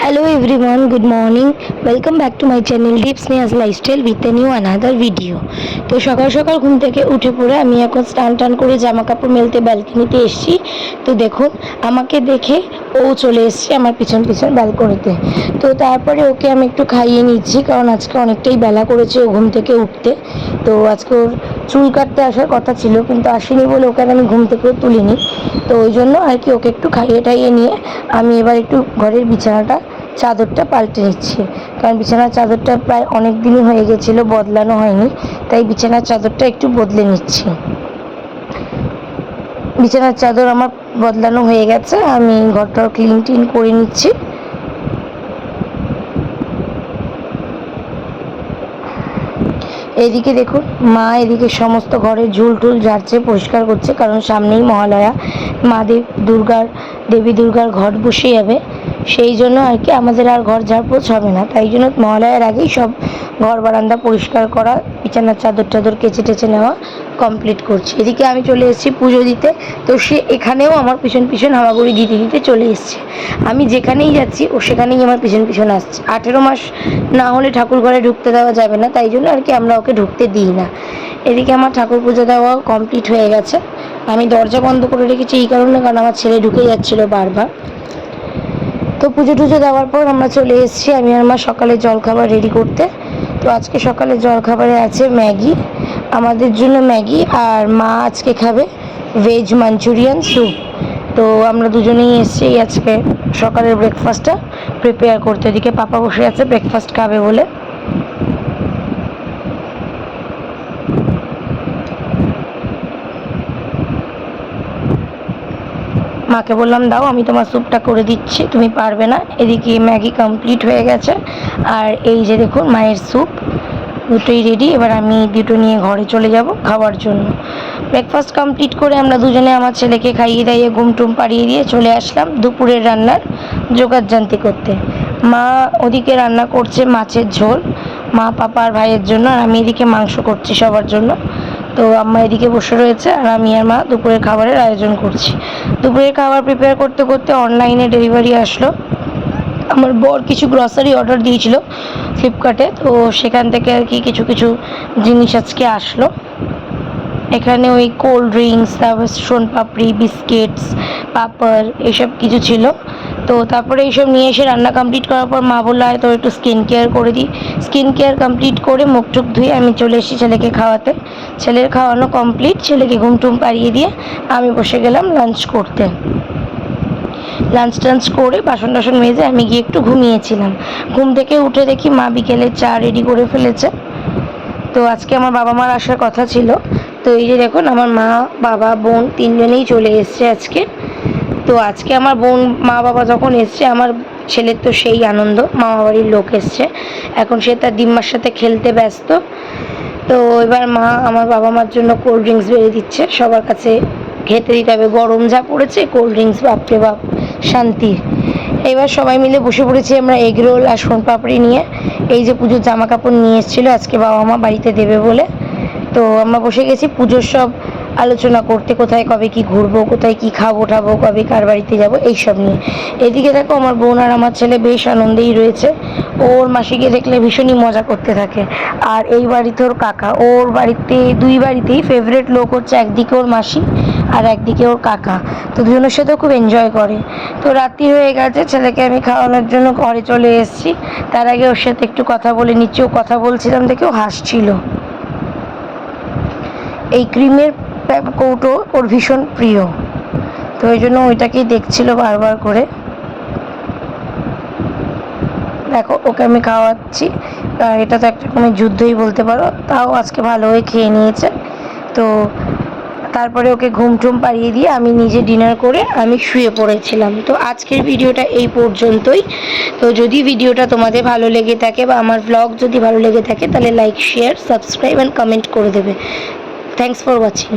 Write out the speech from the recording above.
Hello everyone, good morning. Welcome back to my channel Deep Sneha's Lifestyle with a new another video. তো সকাল সকাল ঘুম থেকে উঠে পড়ে আমি এখন স্নান টান করে জামা কাপড় মেলতে ব্যালকনিতে এসেছি তো দেখুন আমাকে দেখে ও চলে এসছে আমার পিছন পিছন ব্যালকনিতে তো তারপরে ওকে আমি একটু খাইয়ে নিচ্ছি কারণ আজকে অনেকটাই বেলা করেছে ও ঘুম থেকে উঠতে তো আজকে ওর চুল কাটতে আসার কথা ছিল কিন্তু আসেনি বলে ওকে আমি ঘুম থেকেও তুলিনি তো ওই জন্য আর কি ওকে একটু খাইয়ে টাইয়ে নিয়ে আমি এবার একটু ঘরের বিছানাটা চাদরটা পাল্টে নিচ্ছি। কারণ বিছানার চাদরটা প্রায় অনেক দিনই হয়ে গেছিল, বদলানো হয়নি। তাই বিছানার চাদরটা একটু বদলে নিচ্ছি। বিছানার চাদর আমার বদলানো হয়ে গেছে, আমি ঘরটা ক্লিন টিন করে নিচ্ছি। এদিকে দেখুন, মা এদিকে সমস্ত ঘরে ঝুল টুল ঝাড়ছে, পরিষ্কার করছে, কারণ সামনেই মহালয়া। মা দেব, দুর্গার, দেবী দুর্গার ঘট বসে যাবে। সেই জন্য আর কি আমাদের আর ঘর ঝাড়পোছ হবে না। তাই জন্য মহালয়ার আগেই সব ঘর বারান্দা পরিষ্কার করা, বিছানার চাদর টাদর কেচে টেচে নেওয়া কমপ্লিট করছি। এদিকে আমি চলে এসেছি পুজো দিতে, তো সে এখানেও আমার পিছন পিছন হামাগুড়ি দিতে দিতে চলে এসছে। আমি যেখানেই যাচ্ছি, ও সেখানেই আমার পিছন পিছন আসছে। আঠেরো মাস না হলে ঠাকুর ঘরে ঢুকতে দেওয়া যাবে না, তাই জন্য আর কি আমরা ওকে ঢুকতে দিই না। এদিকে আমার ঠাকুর পুজো দেওয়াও কমপ্লিট হয়ে গেছে। আমি দরজা বন্ধ করে রেখেছি এই কারণে, কারণ আমার ছেলে ঢুকে যাচ্ছিল বারবার। তো পুজো টুজো দেওয়ার পর আমরা চলে এসেছি, আমি আর মা সকালে জলখাবার রেডি করতে। তো আজকে সকালে জলখাবারে আছে ম্যাগি। আমাদের জন্য ম্যাগি আর মা আজকে খাবে ভেজ মাঞ্চুরিয়ান স্যুপ তো আমরা দুজনেই এসেছি আজকে সকালের ব্রেকফাস্টটা প্রিপেয়ার করতে। এদিকে পাপা বসে আছে ব্রেকফাস্ট খাবে বলে। মাকে বললাম, দাও, আমি তোমার স্যুপটা করে দিচ্ছি, তুমি পারবে না। এদিকে ম্যাগি কমপ্লিট হয়ে গেছে। আর এই যে দেখুন, মায়ের স্যুপ দুটোই রেডি এবার আমি দুটো নিয়ে ঘরে চলে যাব খাওয়ার জন্য। ব্রেকফাস্ট কমপ্লিট করে আমরা দুজনে আমার ছেলেকে খাইয়ে দাইয়ে ঘুম টুম পাড়িয়ে দিয়ে চলে আসলাম দুপুরের রান্নার জোগাড় জানতি করতে। মা ওদিকে রান্না করছে মাছের ঝোল, মা পাপা আর ভাইয়ের জন্য, আর আমি এদিকে মাংস করছি সবার জন্য। তো আম্মা এদিকে বসে রয়েছে, আর আমি আর মা দুপুরের খাবারের আয়োজন করছি। দুপুরের খাবার প্রিপেয়ার করতে করতে অনলাইনে ডেলিভারি আসলো। আমার বর কিছু গ্রসারি অর্ডার দিয়েছিল। ফ্লিপকার্টে তো সেখান থেকে আর কি কিছু কিছু জিনিস আজকে আসলো। এখানে ওই কোল্ড ড্রিঙ্কস তারপর সোনপাপড়ি বিস্কিটস পাপড়, এসব কিছু ছিল। তো তারপরে এইসব নিয়ে এসে রান্না কমপ্লিট করার পর মা বলল আর তোর একটু স্কিন কেয়ার করে দিই স্কিন কেয়ার কমপ্লিট করে মুখ টুক ধুয়ে আমি চলে এসেছি ছেলেকে খাওয়াতে। ছেলের খাওয়ানো কমপ্লিট ছেলেকে ঘুম টুম পাড়িয়ে দিয়ে আমি বসে গেলাম লাঞ্চ করতে। লাঞ্চ টাঞ্চ করে বাসন টাসন মেজে আমি গিয়ে একটু ঘুমিয়েছিলাম। ঘুম থেকে উঠে দেখি মা বিকেলে চা রেডি করে ফেলেছে। তো আজকে আমার বাবা মার আসার কথা ছিল। তো এই যে দেখুন, আমার মা, বাবা, বোন তিনজনেই চলে এসছে আজকে। তো আজকে আমার বোন, মা, বাবা যখন এসছে, আমার ছেলের তো সেই আনন্দ মামা বাড়ির লোক এসছে। এখন সে তার ডিম্মার সাথে খেলতে ব্যস্ত। তো এবার মা আমার বাবা মার জন্য কোল্ড ড্রিঙ্কস বেড়ে দিচ্ছে। সবার কাছে খেতে দিতে হবে। গরম যা পড়েছে কোল্ড ড্রিঙ্কস বাপরে বাপ। শান্তি। এবার সবাই মিলে বসে পড়েছি আমরা এগ রোল আর সোনপাপড়ি নিয়ে। এই যে পুজোর জামা কাপড় নিয়ে এসেছিল, আজকে বাবা মা বাড়িতে দেবে বলে। তো আমরা বসে গেছি, পুজোর সব আলোচনা করতে, কোথায় কবে কি ঘুরবো, কোথায় কি খাব, ঠাবো, কবে কার বাড়িতে যাব এইসব নিয়ে। এদিকে দেখো আমার বোন আর আমার ছেলে বেশ আনন্দেই রয়েছে। ওর মাসিকে দেখলে ভীষণই মজা করতে থাকে। আর এই বাড়িতে ওর কাকা, ওর বাড়িতে, দুই বাড়িতেই ফেভারেট লোক হচ্ছে একদিকে ওর মাসি আর একদিকে ওর কাকা। তো দুজনের সাথেও খুব এনজয় করে। তো রাত্রি হয়ে গেছে, ছেলেকে আমি খাওয়ানোর জন্য ঘরে চলে এসেছি। তার আগে ওর সাথে একটু কথা বলে নিচ্ছি। ও কথা বলছিলাম দেখে ও হাসছিল। এই ক্রিমের কৌটো ওর ভীষণ প্রিয়। তো ওই জন্য ওইটাকেই দেখছিল বারবার করে। দেখো, ওকে আমি খাওয়াচ্ছি। এটা তো একটা যুদ্ধই বলতে পারো। তাও আজকে ভালো হয়ে খেয়ে নিয়েছে। তো তারপরে ওকে ঘুম টুম পাড়িয়ে দিয়ে আমি নিজে ডিনার করে আমি শুয়ে পড়েছিলাম। তো আজকের ভিডিওটা এই পর্যন্তই। তো যদি ভিডিওটা তোমাদের ভালো লেগে থাকে বা আমার ব্লগ যদি ভালো লেগে থাকে, তাহলে like share subscribe and comment করে দেবে। Thanks for watching